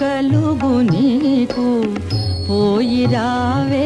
కలుగు నీకు. పోయిరావే